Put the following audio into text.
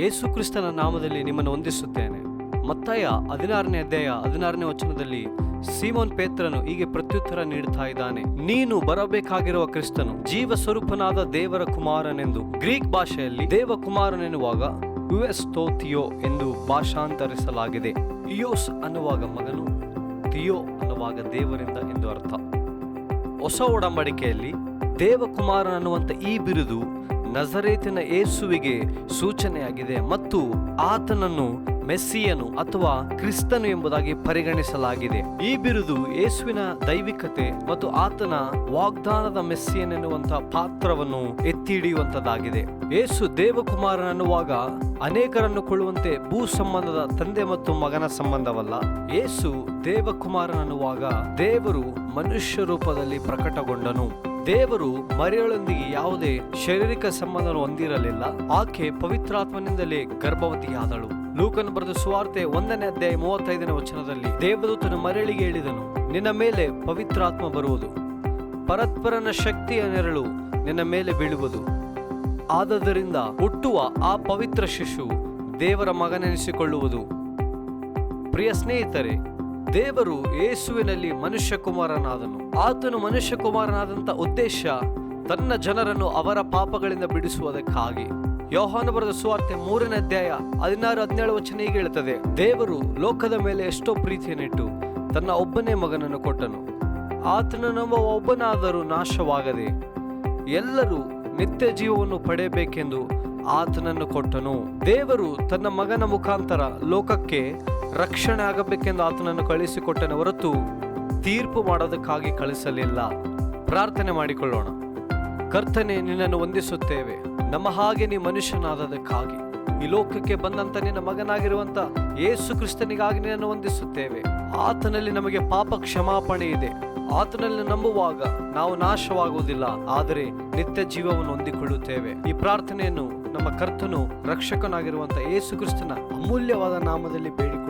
ಯೇಸು ಕ್ರಿಸ್ತನ ನಾಮದಲ್ಲಿ ನಿಮ್ಮನ್ನು ವಂದಿಸುತ್ತೇನೆ. ಮತ್ತಾಯ ಹದಿನಾರನೇ ಅಧ್ಯಾಯ ಹದಿನಾರನೇ ವಚನದಲ್ಲಿ ಸೀಮೋನ್ ಪೇತ್ರನು ಹೀಗೆ ಪ್ರತ್ಯುತ್ತರ ನೀಡುತ್ತಾ ಇದ್ದಾನೆ. ನೀನು ಬರಬೇಕಾಗಿರುವ ಕ್ರಿಸ್ತನು ಜೀವ ಸ್ವರೂಪನಾದ ದೇವರ ಕುಮಾರನೆಂದು ಗ್ರೀಕ್ ಭಾಷೆಯಲ್ಲಿ ದೇವ ಕುಮಾರನೆನ್ನುವಾಗ ಯುಎಸ್ ತೋತಿಯೋ ಎಂದು ಭಾಷಾಂತರಿಸಲಾಗಿದೆ. ಇಯೋಸ್ ಅನ್ನುವಾಗ ಮಗನು ತಿಯೋ ಅನ್ನುವಾಗ ದೇವರಿಂದ ಎಂದು ಅರ್ಥ. ಹೊಸ ಒಡಂಬಡಿಕೆಯಲ್ಲಿ ದೇವಕುಮಾರನ್ ಅನ್ನುವಂಥ ಈ ಬಿರುದು ನಜರೇತಿನ ಏಸುವಿಗೆ ಸೂಚನೆಯಾಗಿದೆ ಮತ್ತು ಆತನನ್ನು ಮೆಸ್ಸಿಯನು ಅಥವಾ ಕ್ರಿಸ್ತನು ಎಂಬುದಾಗಿ ಪರಿಗಣಿಸಲಾಗಿದೆ. ಈ ಬಿರುದು ಯೇಸುವಿನ ದೈವಿಕತೆ ಮತ್ತು ಆತನ ವಾಗ್ದಾನದ ಮೆಸ್ಸಿಯನ್ ಎನ್ನುವಂತಹ ಪಾತ್ರವನ್ನು ಎತ್ತಿ ಹಿಡಿಯುವಂತದ್ದಾಗಿದೆ ಯೇಸು ದೇವಕುಮಾರನನ್ನುವಾಗ ಅನೇಕರನ್ನು ಕೊಳ್ಳುವಂತೆ ಭೂ ಸಂಬಂಧದ ತಂದೆ ಮತ್ತು ಮಗನ ಸಂಬಂಧವಲ್ಲ. ಯೇಸು ದೇವಕುಮಾರನನ್ನುವಾಗ ದೇವರು ಮನುಷ್ಯ ರೂಪದಲ್ಲಿ ಪ್ರಕಟಗೊಂಡನು. ದೇವರು ಮರಿಯಳೊಂದಿಗೆ ಯಾವುದೇ ಶಾರೀರಿಕ ಸಂಬಂಧವನ್ನು ಹೊಂದಿರಲಿಲ್ಲ. ಆಕೆ ಪವಿತ್ರಾತ್ಮನಿಂದಲೇ ಗರ್ಭವತಿಯಾದಳು. ಲೂಕನ್ ಬರೆದ ಸುವಾರ್ತೆ ಒಂದನೇ ಅಧ್ಯಾಯ ಮೂವತ್ತೈದನೇ ವಚನದಲ್ಲಿ ದೇವದೂತನು ಮರಳಿಗೆ ಹೇಳಿದನು, ನಿನ್ನ ಮೇಲೆ ಪವಿತ್ರಾತ್ಮ ಬರುವುದು. ಪರತ್ಪರನ ಶಕ್ತಿಯ ನೆರಳು ನಿನ್ನ ಮೇಲೆ ಬೀಳುವುದು. ಆದ್ದರಿಂದ ಹುಟ್ಟುವ ಆ ಪವಿತ್ರ ಶಿಶು ದೇವರ ಮಗನೆನಿಸಿಕೊಳ್ಳುವುದು. ಪ್ರಿಯ ಸ್ನೇಹಿತರೆ ದೇವರು ಯೇಸುವಿನಲ್ಲಿ ಮನುಷ್ಯ ಕುಮಾರನಾದನು ಆತನು ಮನುಷ್ಯ ಕುಮಾರನಾದಂತ ಉದ್ದೇಶ ತನ್ನ ಜನರನ್ನು ಅವರ ಪಾಪಗಳಿಂದ ಬಿಡಿಸುವುದಕ್ಕಾಗಿ. ಯೋಹಾನ ಬರೆದ ಸುವಾರ್ತೆ ಮೂರನೇ ಅಧ್ಯಾಯ ಹದಿನಾರು ಹದಿನೇಳು ವಚನ ಹೀಗೆ ಹೇಳುತ್ತದೆ ದೇವರು ಲೋಕದ ಮೇಲೆ ಎಷ್ಟೋ ಪ್ರೀತಿಯನ್ನಿಟ್ಟು ತನ್ನ ಒಬ್ಬನೇ ಮಗನನ್ನು ಕೊಟ್ಟನು. ಆತನ ನಮ್ಮ ಒಬ್ಬನಾದರೂ ನಾಶವಾಗದೆ ಎಲ್ಲರೂ ನಿತ್ಯ ಜೀವವನ್ನು ಪಡೆಯಬೇಕೆಂದು ಆತನನ್ನು ಕೊಟ್ಟನು. ದೇವರು ತನ್ನ ಮಗನ ಮುಖಾಂತರ ಲೋಕಕ್ಕೆ ರಕ್ಷಣೆ ಆಗಬೇಕೆಂದು ಆತನನ್ನು ಕಳಿಸಿಕೊಟ್ಟನ ಹೊರತು ತೀರ್ಪು ಮಾಡೋದಕ್ಕಾಗಿ ಕಳಿಸಲಿಲ್ಲ. ಪ್ರಾರ್ಥನೆ ಮಾಡಿಕೊಳ್ಳೋಣ. ಕರ್ತನೆ, ನಿನ್ನನ್ನು ವಂದಿಸುತ್ತೇವೆ. ನಮ್ಮ ಹಾಗೆ ನೀ ಮನುಷ್ಯನಾದದಕ್ಕಾಗಿ. ಈ ಲೋಕಕ್ಕೆ ಬಂದಂತ ನಿನ್ನ ಮಗನಾಗಿರುವಂತ ಯೇಸು ಕ್ರಿಸ್ತನಿಗಾಗಿ ನಿನ್ನನ್ನು ವಂದಿಸುತ್ತೇವೆ. ಆತನಲ್ಲಿ ನಮಗೆ ಪಾಪ ಕ್ಷಮಾಪಣೆ ಇದೆ. ಆತನಲ್ಲಿ ನಂಬುವಾಗ ನಾವು ನಾಶವಾಗುವುದಿಲ್ಲ. ಆದರೆ ನಿತ್ಯ ಜೀವವನ್ನು ಹೊಂದಿಕೊಳ್ಳುತ್ತೇವೆ. ಈ ಪ್ರಾರ್ಥನೆಯನ್ನು ನಮ್ಮ ಕರ್ತನು ರಕ್ಷಕನಾಗಿರುವಂತ ಯೇಸು ಕ್ರಿಸ್ತನ ಅಮೂಲ್ಯವಾದ ನಾಮದಲ್ಲಿ ಬೇಡಿಕೊಳ್ಳುತ್ತೇವೆ